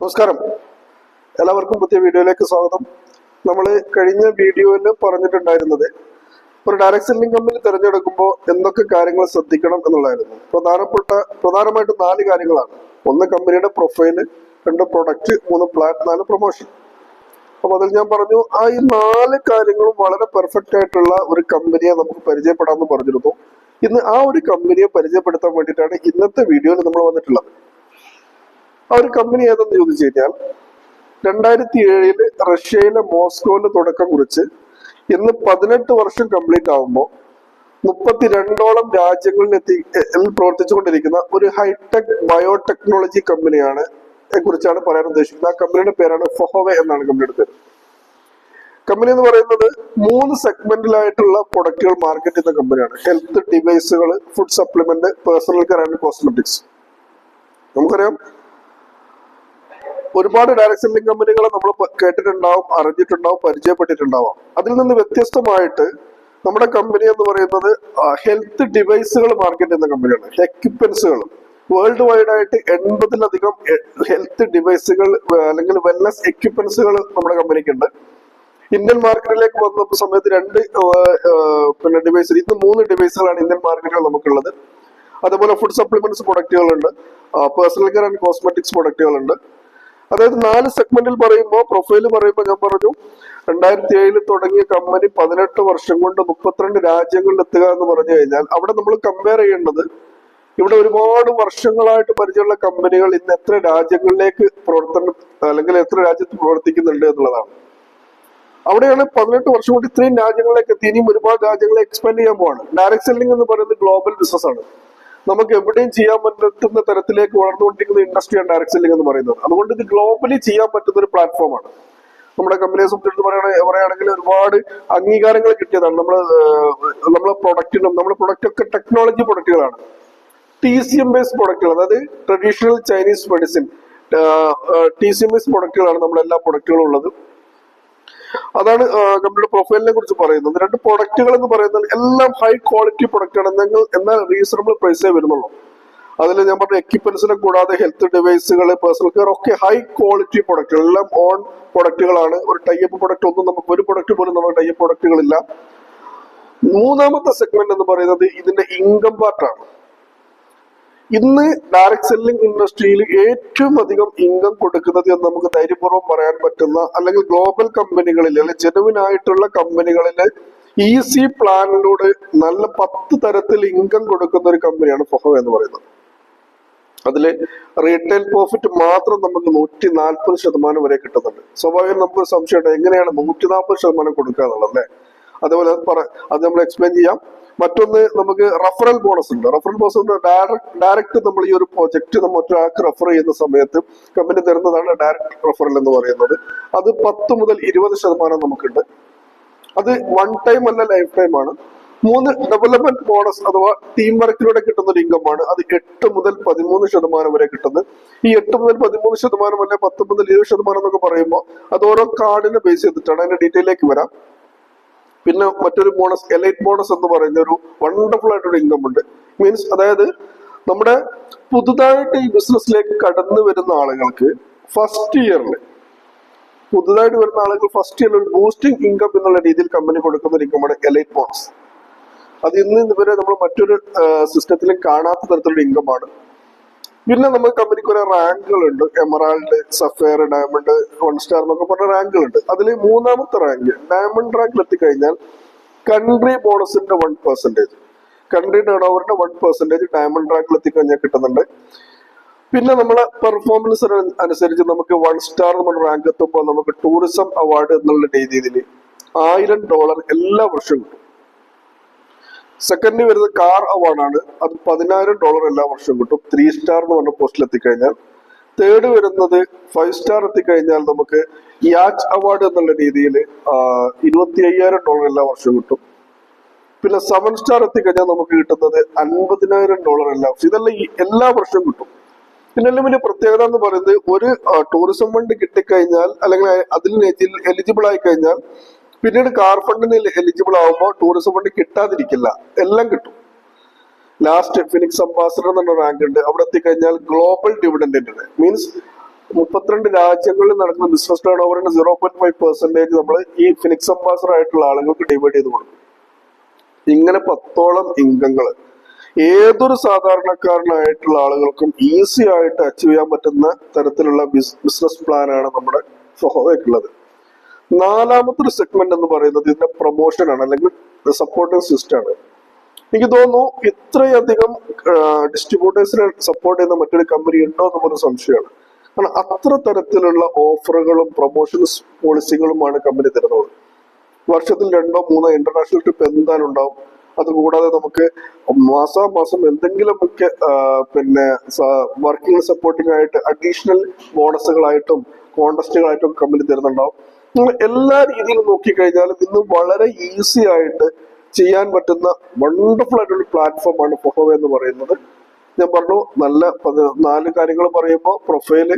നമസ്കാരം. എല്ലാവർക്കും പുതിയ വീഡിയോയിലേക്ക് സ്വാഗതം. നമ്മൾ കഴിഞ്ഞ വീഡിയോയിൽ പറഞ്ഞിട്ടുണ്ടായിരുന്നത് ഒരു ഡയറക്ട് സെല്ലിംഗ് കമ്പനി തിരഞ്ഞെടുക്കുമ്പോൾ എന്തൊക്കെ കാര്യങ്ങൾ ശ്രദ്ധിക്കണം എന്നുള്ളതായിരുന്നു. പ്രധാനപ്പെട്ട പ്രധാനമായിട്ട് നാല് കാര്യങ്ങളാണ്. ഒന്ന് കമ്പനിയുടെ പ്രൊഫൈൽ രണ്ട് പ്രൊഡക്റ്റ് മൂന്ന് പ്ലാറ്റ് നാല് പ്രൊമോഷൻ അപ്പൊ അതിൽ ഞാൻ പറഞ്ഞു ആ ഈ നാല് കാര്യങ്ങളും വളരെ പെർഫെക്റ്റ് ആയിട്ടുള്ള ഒരു കമ്പനിയെ നമുക്ക് പരിചയപ്പെടാമെന്ന് പറഞ്ഞിരുന്നു. ഇന്ന് ആ ഒരു കമ്പനിയെ പരിചയപ്പെടുത്താൻ വേണ്ടിയിട്ടാണ് ഇന്നത്തെ വീഡിയോയിൽ നമ്മൾ വന്നിട്ടുള്ളത്. ആ ഒരു കമ്പനി ഏതെന്ന് ചോദിച്ചു കഴിഞ്ഞാൽ രണ്ടായിരത്തി ഏഴിൽ റഷ്യയിലെ മോസ്കോയിൽ തുടക്കം കുറിച്ച് ഇന്ന് പതിനെട്ട് വർഷം കംപ്ലീറ്റ് ആകുമ്പോൾ മുപ്പത്തിരണ്ടോളം രാജ്യങ്ങളിൽ എത്തി പ്രവർത്തിച്ചുകൊണ്ടിരിക്കുന്ന ഒരു ഹൈടെക് ബയോടെക്നോളജി കമ്പനിയാണ് കുറിച്ചാണ് പറയാൻ ഉദ്ദേശിക്കുന്നത്. ആ കമ്പനിയുടെ പേരാണ് ഫൊഹോവെ എന്നാണ് കമ്പനിയുടെ പേര്. കമ്പനി എന്ന് പറയുന്നത് മൂന്ന് സെഗ്മെന്റിലായിട്ടുള്ള പ്രൊഡക്റ്റുകൾ മാർക്കറ്റ് ചെയ്യുന്ന കമ്പനിയാണ് health ഡിവൈസുകൾ food supplement personal care and cosmetics നമുക്കറിയാം ഒരുപാട് ഡയറക്ട് സെല്ലിംഗ് കമ്പനികളെ നമ്മൾ കേട്ടിട്ടുണ്ടാവും അറിഞ്ഞിട്ടുണ്ടാവും പരിചയപ്പെട്ടിട്ടുണ്ടാവാം. അതിൽ നിന്ന് വ്യത്യസ്തമായിട്ട് നമ്മുടെ കമ്പനി എന്ന് പറയുന്നത് ഹെൽത്ത് ഡിവൈസുകൾ മാർക്കറ്റ് ചെയ്യുന്ന കമ്പനിയാണ് എക്യുപ്മെന്റ്സുകൾ വേൾഡ് വൈഡ് ആയിട്ട് എൺപതിലധികം ഹെൽത്ത് ഡിവൈസുകൾ അല്ലെങ്കിൽ വെൽനസ് എക്യുപ്മെന്റ്സുകൾ നമ്മുടെ കമ്പനിക്ക് ഉണ്ട്. ഇന്ത്യൻ മാർക്കറ്റിലേക്ക് വന്ന സമയത്ത് രണ്ട് പിന്നെ ഡിവൈസ് ഇന്ന് മൂന്ന് ഡിവൈസുകളാണ് ഇന്ത്യൻ മാർക്കറ്റിൽ നമുക്കുള്ളത്. അതുപോലെ ഫുഡ് സപ്ലിമെന്റ്സ് പ്രൊഡക്റ്റുകളുണ്ട് പേഴ്സണൽ കെയർ ആൻഡ് കോസ്മെറ്റിക്സ് പ്രൊഡക്റ്റുകളുണ്ട് അതായത് നാല് സെഗ്മെന്റിൽ പറയുമ്പോൾ പ്രൊഫൈൽ പറയുമ്പോൾ ഞാൻ പറഞ്ഞു രണ്ടായിരത്തി ഏഴിൽ തുടങ്ങിയ കമ്പനി പതിനെട്ട് വർഷം കൊണ്ട് മുപ്പത്തിരണ്ട് രാജ്യങ്ങളിൽ എത്തുക എന്ന് പറഞ്ഞു കഴിഞ്ഞാൽ അവിടെ നമ്മൾ കമ്പയർ ചെയ്യേണ്ടത് ഇവിടെ ഒരുപാട് വർഷങ്ങളായിട്ട് പരിചയമുള്ള കമ്പനികൾ ഇന്ന് എത്ര രാജ്യങ്ങളിലേക്ക് പ്രവർത്തനം അല്ലെങ്കിൽ എത്ര രാജ്യത്ത് പ്രവർത്തിക്കുന്നുണ്ട് എന്നുള്ളതാണ്. അവിടെയാണ് പതിനെട്ട് വർഷം കൊണ്ട് ഇത്രയും രാജ്യങ്ങളിലേക്ക് എത്തി. ഇനിയും ഒരുപാട് രാജ്യങ്ങളെ എക്സ്പാൻഡ് ചെയ്യാൻ പോവാണ്. ഡയറക്ട് സെല്ലിംഗ് എന്ന് പറയുന്നത് ഗ്ലോബൽ ബിസിനസ് ആണ്. നമുക്ക് എവിടെയും ചെയ്യാൻ പറ്റുന്ന തരത്തിലേക്ക് വളർന്നുകൊണ്ടിരിക്കുന്ന ഇൻഡസ്ട്രിയാണ് ഡയറക്ട് സെല്ലിംഗ് എന്ന് പറയുന്നത്. അതുകൊണ്ട് ഇത് ഗ്ലോബലി ചെയ്യാൻ പറ്റുന്ന ഒരു പ്ലാറ്റ്ഫോമാണ് നമ്മുടെ കമ്പനിയെ സംബന്ധിച്ച് പറയുകയാണെങ്കിൽ പറയുകയാണെങ്കിൽ ഒരുപാട് അംഗീകാരങ്ങൾ കിട്ടിയതാണ്. നമ്മൾ നമ്മളെ പ്രൊഡക്റ്റിനും നമ്മുടെ പ്രൊഡക്റ്റ് ഒക്കെ ടെക്നോളജി പ്രൊഡക്റ്റുകളാണ് ടി സി എം ബേസ് പ്രൊഡക്റ്റുകൾ അതായത് traditional Chinese medicine T C M base പ്രൊഡക്റ്റുകളാണ് നമ്മുടെ എല്ലാ പ്രൊഡക്റ്റുകളും ഉള്ളത്. അതാണ് നമ്മുടെ പ്രൊഫൈലിനെ കുറിച്ച് പറയുന്നത്. രണ്ട് പ്രൊഡക്റ്റുകൾ എന്ന് പറയുന്നത് എല്ലാം ഹൈ ക്വാളിറ്റി പ്രൊഡക്റ്റ് ആണ്. നിങ്ങൾ എന്നാൽ റീസണബിൾ പ്രൈസേ വരുന്നുള്ളൂ. അതിൽ ഞാൻ പറഞ്ഞ എക്യുപ്മെന്റ്സിനെ കൂടാതെ ഹെൽത്ത് ഡിവൈസുകൾ പേഴ്സണൽ കെയർ ഒക്കെ ഹൈ ക്വാളിറ്റി പ്രൊഡക്റ്റുകൾ എല്ലാം ഓൺ പ്രൊഡക്റ്റുകളാണ് ഒരു ടൈപ്പ് പ്രൊഡക്റ്റ് ഒന്നും നമുക്ക് ഒരു പ്രൊഡക്റ്റ് പോലും നമ്മുടെ ടൈപ്പ് പ്രൊഡക്റ്റുകളില്ല മൂന്നാമത്തെ സെഗ്മെന്റ് എന്ന് പറയുന്നത് ഇതിന്റെ ഇൻകം പാർട്ടാണ് ഇന്ന് ഡയറക്ട് സെല്ലിംഗ് ഇൻഡസ്ട്രിയിൽ ഏറ്റവും അധികം ഇൻകം കൊടുക്കുന്നത് എന്ന് നമുക്ക് ധൈര്യപൂർവം പറയാൻ പറ്റുന്ന അല്ലെങ്കിൽ ഗ്ലോബൽ കമ്പനികളിൽ അല്ലെങ്കിൽ ജെനുവിൻ ആയിട്ടുള്ള കമ്പനികളിൽ സി പ്ലാനിലൂടെ നല്ല പത്ത് തരത്തിൽ ഇൻകം കൊടുക്കുന്ന ഒരു കമ്പനിയാണ് ഫൊഹോ എന്ന് പറയുന്നത്. അതിൽ റീറ്റെയിൽ പ്രോഫിറ്റ് മാത്രം നമുക്ക് നൂറ്റി നാൽപ്പത് ശതമാനം വരെ കിട്ടുന്നുണ്ട്. സ്വാഭാവികം നമുക്ക് സംശയമുണ്ട് എങ്ങനെയാണ് നൂറ്റി നാൽപ്പത് ശതമാനം കൊടുക്കുക എന്നുള്ളത് അല്ലേ? അതേപോലെ അത് നമ്മൾ എക്സ്പ്ലെയിൻ ചെയ്യാം. മറ്റൊന്ന് നമുക്ക് റഫറൽ ബോണസ് ഉണ്ട്. റഫറൽ ബോണസ് ഡയറക്ട് ഡയറക്റ്റ് നമ്മൾ ഈ ഒരു പ്രോജക്റ്റ് നമ്മൾ മറ്റൊരാൾക്ക് റഫർ ചെയ്യുന്ന സമയത്ത് കമ്പനി തരുന്നതാണ് ഡയറക്റ്റ് റഫറൽ എന്ന് പറയുന്നത്. അത് പത്ത് മുതൽ ഇരുപത് ശതമാനം നമുക്കുണ്ട്. അത് വൺ ടൈം അല്ല ലൈഫ് ടൈം ആണ്. മൂന്ന് ഡെവലപ്മെന്റ് ബോണസ് അഥവാ ടീം വർക്കിലൂടെ കിട്ടുന്ന ഒരു ഇൻകം ആണ്. അത് എട്ട് മുതൽ പതിമൂന്ന് ശതമാനം വരെ കിട്ടുന്നത്. ഈ എട്ട് മുതൽ പതിമൂന്ന് ശതമാനം അല്ലെ പത്ത് മുതൽ ഇരുപത് ശതമാനം എന്നൊക്കെ പറയുമ്പോൾ അത് ഓരോ കാർഡിനെ ബേസ് ചെയ്തിട്ടാണ്. അതിന്റെ ഡീറ്റെയിലേക്ക് വരാം. പിന്നെ മറ്റൊരു ബോണസ് എലൈറ്റ് ബോണസ് എന്ന് പറയുന്ന ഒരു വണ്ടർഫുൾ ആയിട്ടൊരു ഇൻകം ഉണ്ട്. മീൻസ് അതായത് നമ്മുടെ പുതുതായിട്ട് ഈ ബിസിനസ്സിലേക്ക് കടന്നു വരുന്ന ആളുകൾക്ക് ഫസ്റ്റ് ഇയറിൽ പുതുതായിട്ട് വരുന്ന ആളുകൾ ഫസ്റ്റ് ഇയറിൽ ഒരു ബൂസ്റ്റിംഗ് ഇൻകം എന്നുള്ള രീതിയിൽ കമ്പനി കൊടുക്കുന്ന ഒരു ഇൻകമാണ് എലൈറ്റ് ബോണസ് അത് ഇന്ന് ഇതുവരെ നമ്മൾ മറ്റൊരു സിസ്റ്റത്തിലും കാണാത്ത തരത്തിലുള്ള ഇൻകമാണ് പിന്നെ നമുക്ക് കമ്പനിക്ക് കുറെ റാങ്കുകളുണ്ട് emerald sapphire diamond one star എന്നൊക്കെ പറഞ്ഞ റാങ്കുകളുണ്ട് അതിൽ മൂന്നാമത്തെ റാങ്ക് ഡയമണ്ട് റാങ്കിൽ എത്തിക്കഴിഞ്ഞാൽ കൺട്രി ബോണസിന്റെ വൺ പെർസെന്റേജ് കൺട്രി ടേൺ ഓവറിന്റെ വൺ പെർസെന്റേജ് ഡയമണ്ട് റാങ്കിൽ എത്തിക്കഴിഞ്ഞാൽ കിട്ടുന്നുണ്ട്. പിന്നെ നമ്മളെ പെർഫോമൻസ് അനുസരിച്ച് നമുക്ക് വൺ സ്റ്റാർ നമ്മൾ റാങ്ക് എത്തുമ്പോൾ നമുക്ക് ടൂറിസം അവാർഡ് എന്നുള്ള രീതിയിൽ ആയിരം ഡോളർ എല്ലാ വർഷവും കിട്ടും. സെക്കൻഡ് വരുന്നത് കാർ അവാർഡാണ്. അത് പതിനായിരം ഡോളർ എല്ലാ വർഷവും കിട്ടും. ത്രീ സ്റ്റാർ എന്ന് പറഞ്ഞ പോസ്റ്റിൽ എത്തിക്കഴിഞ്ഞാൽ. തേർഡ് വരുന്നത് ഫൈവ് സ്റ്റാർ എത്തിക്കഴിഞ്ഞാൽ നമുക്ക് യാച്ച് അവാർഡ് എന്നുള്ള രീതിയിൽ ഇരുപത്തി അയ്യായിരം ഡോളർ എല്ലാ വർഷവും കിട്ടും. പിന്നെ സെവൻ സ്റ്റാർ എത്തിക്കഴിഞ്ഞാൽ നമുക്ക് കിട്ടുന്നത് അൻപതിനായിരം ഡോളർ എല്ലാ ഇതെല്ലാം എല്ലാ വർഷവും കിട്ടും. പിന്നെ വലിയ പ്രത്യേകത എന്ന് പറയുന്നത് ഒരു ടൂറിസം ഫണ്ട് കിട്ടിക്കഴിഞ്ഞാൽ അല്ലെങ്കിൽ അതിൽ എലിജിബിൾ ആയി കഴിഞ്ഞാൽ പിന്നീട് കാർ ഫണ്ടിന് എലിജിബിൾ ആവുമ്പോൾ ടൂറിസം ഫണ്ട് കിട്ടാതിരിക്കില്ല. എല്ലാം കിട്ടും. ലാസ്റ്റ് ഫിനിക്സ് അംബാസഡർ എന്നുള്ള റാങ്ക് ഉണ്ട്. അവിടെ എത്തിക്കഴിഞ്ഞാൽ ഗ്ലോബൽ ഡിവിഡൻഡ് ഉണ്ട് മീൻസ് മുപ്പത്തിരണ്ട് രാജ്യങ്ങളിൽ നടക്കുന്ന ബിസിനസ് ടേൺ ഓവറിന്റെ സീറോ പോയിന്റ് ഫൈവ് പെർസെന്റേജ് നമ്മൾ ഈ ഫിനിക്സ് അംബാസഡർ ആയിട്ടുള്ള ആളുകൾക്ക് ഡിവൈഡ് ചെയ്ത് കൊടുക്കും. ഇങ്ങനെ പത്തോളം ഇംഗങ്ങൾ ഏതൊരു സാധാരണക്കാരനായിട്ടുള്ള ആളുകൾക്കും ഈസി ആയിട്ട് അച്ചീവ് ചെയ്യാൻ പറ്റുന്ന തരത്തിലുള്ള ബിസിനസ് പ്ലാനാണ് നമ്മുടെ ഫൊഹോയ്ക്കുള്ളത്. നാലാമത്തെ ഒരു സെഗ്മെന്റ് എന്ന് പറയുന്നത് ഇതിന്റെ പ്രൊമോഷൻ ആണ് അല്ലെങ്കിൽ സപ്പോർട്ടിംഗ് സിസ്റ്റം ആണ്. എനിക്ക് തോന്നുന്നു ഇത്രയധികം ഡിസ്ട്രിബ്യൂട്ടേഴ്സിനെ സപ്പോർട്ട് ചെയ്യുന്ന മറ്റൊരു കമ്പനി ഉണ്ടോ എന്നൊരു സംശയമാണ്. കാരണം അത്ര തരത്തിലുള്ള ഓഫറുകളും പ്രൊമോഷൻസ് പോളിസികളുമാണ് കമ്പനി തരുന്നത്. വർഷത്തിൽ രണ്ടോ മൂന്നോ ഇന്റർനാഷണൽ ട്രിപ്പ് എന്തായാലും ഉണ്ടാവും അതുകൂടാതെ നമുക്ക് മാസാമാസം എന്തെങ്കിലുമൊക്കെ പിന്നെ വർക്കിംഗ് സപ്പോർട്ടിംഗ് ആയിട്ട് അഡീഷണൽ ബോണസുകളായിട്ടും കോണ്ടസ്റ്റുകളായിട്ടും കമ്പനി തരുന്നുണ്ടാവും. എല്ലാ രീതിയിലും നോക്കിക്കഴിഞ്ഞാലും ഇന്ന് വളരെ ഈസി ആയിട്ട് ചെയ്യാൻ പറ്റുന്ന വണ്ടർഫുൾ ആയിട്ടുള്ള പ്ലാറ്റ്ഫോമാണ് ഫൊഹോവ എന്ന് പറയുന്നത്. ഞാൻ പറഞ്ഞു നല്ല നാല് കാര്യങ്ങൾ പറയുമ്പോൾ പ്രൊഫൈൽ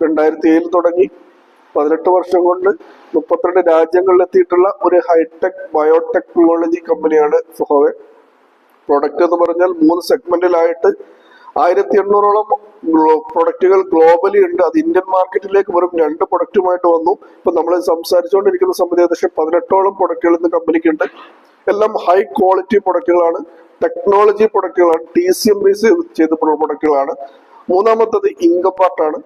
രണ്ടായിരത്തി ഏഴിൽ തുടങ്ങി. പതിനെട്ട് വർഷം കൊണ്ട് മുപ്പത്തിരണ്ട് രാജ്യങ്ങളിൽ എത്തിയിട്ടുള്ള ഒരു ഹൈടെക് ബയോടെക്നോളജി കമ്പനിയാണ് ഫൊഹോവെ പ്രൊഡക്റ്റ് എന്ന് പറഞ്ഞാൽ മൂന്ന് സെഗ്മെന്റിലായിട്ട് ആയിരത്തി എണ്ണൂറോളം പ്രൊഡക്റ്റുകൾ ഗ്ലോബലി ഉണ്ട്. അത് ഇന്ത്യൻ മാർക്കറ്റിലേക്ക് വെറും രണ്ട് പ്രൊഡക്റ്റുമായിട്ട് വന്നു. ഇപ്പൊ നമ്മൾ സംസാരിച്ചുകൊണ്ടിരിക്കുന്ന സമയത്ത് ഏകദേശം പതിനെട്ടോളം പ്രൊഡക്റ്റുകൾ ഇന്ന് കമ്പനിക്ക് ഉണ്ട്. എല്ലാം ഹൈ ക്വാളിറ്റി പ്രൊഡക്റ്റുകളാണ് ടെക്നോളജി പ്രൊഡക്റ്റുകളാണ് ടി സി എം ബേസ് ചെയ്തിട്ടുള്ള പ്രൊഡക്റ്റുകളാണ് മൂന്നാമത്തത് ഇൻകം പാർട്ടാണ്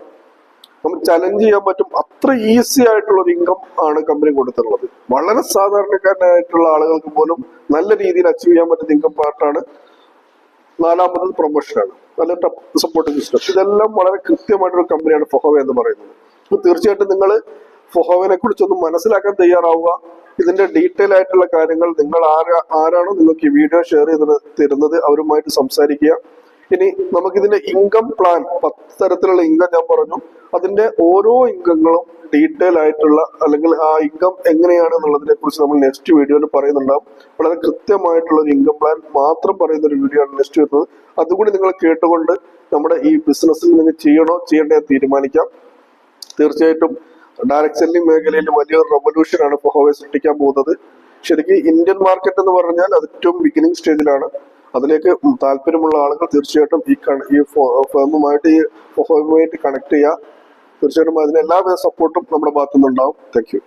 നമുക്ക് ചലഞ്ച് ചെയ്യാൻ പറ്റും. അത്ര ഈസി ആയിട്ടുള്ള ഒരു ഇൻകം ആണ് കമ്പനി കൊടുത്തിട്ടുള്ളത്. വളരെ സാധാരണക്കാരനായിട്ടുള്ള ആളുകൾക്ക് പോലും നല്ല രീതിയിൽ അച്ചീവ് ചെയ്യാൻ പറ്റുന്ന ഇൻകം പാർട്ടാണ് നാലാമത്തത് പ്രൊമോഷനാണ് നല്ല സപ്പോർട്ടിംഗ് സിസ്റ്റം ഇതെല്ലാം വളരെ കൃത്യമായിട്ടൊരു കമ്പനിയാണ് ഫൊഹോവ എന്ന് പറയുന്നത്. അപ്പൊ തീർച്ചയായിട്ടും നിങ്ങൾ ഫൊഹോവനെ കുറിച്ചൊന്ന് മനസ്സിലാക്കാൻ തയ്യാറാവുക. ഇതിന്റെ ഡീറ്റെയിൽ ആയിട്ടുള്ള കാര്യങ്ങൾ നിങ്ങൾ ആരാ ആരാണോ നിങ്ങൾക്ക് ഈ വീഡിയോ ഷെയർ ചെയ്ത് തരുന്നത് അവരുമായിട്ട് സംസാരിക്കുക. ഇനി നമുക്കിതിന്റെ ഇൻകം പ്ലാൻ പത്ത് തരത്തിലുള്ള ഇൻകം ഞാൻ പറഞ്ഞു. അതിന്റെ ഓരോ ഇൻകങ്ങളും ഡീറ്റെയിൽ ആയിട്ടുള്ള അല്ലെങ്കിൽ ആ ഇൻകം എങ്ങനെയാണ് എന്നുള്ളതിനെ കുറിച്ച് നമ്മൾ നെക്സ്റ്റ് വീഡിയോയിൽ പറയുന്നുണ്ടാവും. വളരെ കൃത്യമായിട്ടുള്ള ഒരു ഇൻകം പ്ലാൻ മാത്രം പറയുന്ന ഒരു വീഡിയോ ആണ് നെക്സ്റ്റ് വരുന്നത്. അതുകൂടി നിങ്ങൾ കേട്ടുകൊണ്ട് നമ്മുടെ ഈ ബിസിനസ്സിൽ നിങ്ങൾ ചെയ്യണോ ചെയ്യണ്ടേ തീരുമാനിക്കാം. തീർച്ചയായിട്ടും ഡയറക്ട് സെല്ലിംഗ് മേഖലയിൽ വലിയൊരു റെവല്യൂഷൻ ആണ് ഫൊഹോവെ സൃഷ്ടിക്കാൻ പോകുന്നത്. ശരിക്കും ഇന്ത്യൻ മാർക്കറ്റ് എന്ന് പറഞ്ഞാൽ അത് ഏറ്റവും ബിഗിനിങ് സ്റ്റേജിലാണ് അതിലേക്ക് താല്പര്യമുള്ള ആളുകൾ തീർച്ചയായിട്ടും ഈ ഈ ഫേമുമായിട്ട് ഈ ഫോമുമായിട്ട് കണക്ട് ചെയ്യുക തീർച്ചയായിട്ടും അതിന് എല്ലാവിധ സപ്പോർട്ടും നമ്മുടെ ഭാഗത്തുനിന്നുണ്ടാവും. Thank you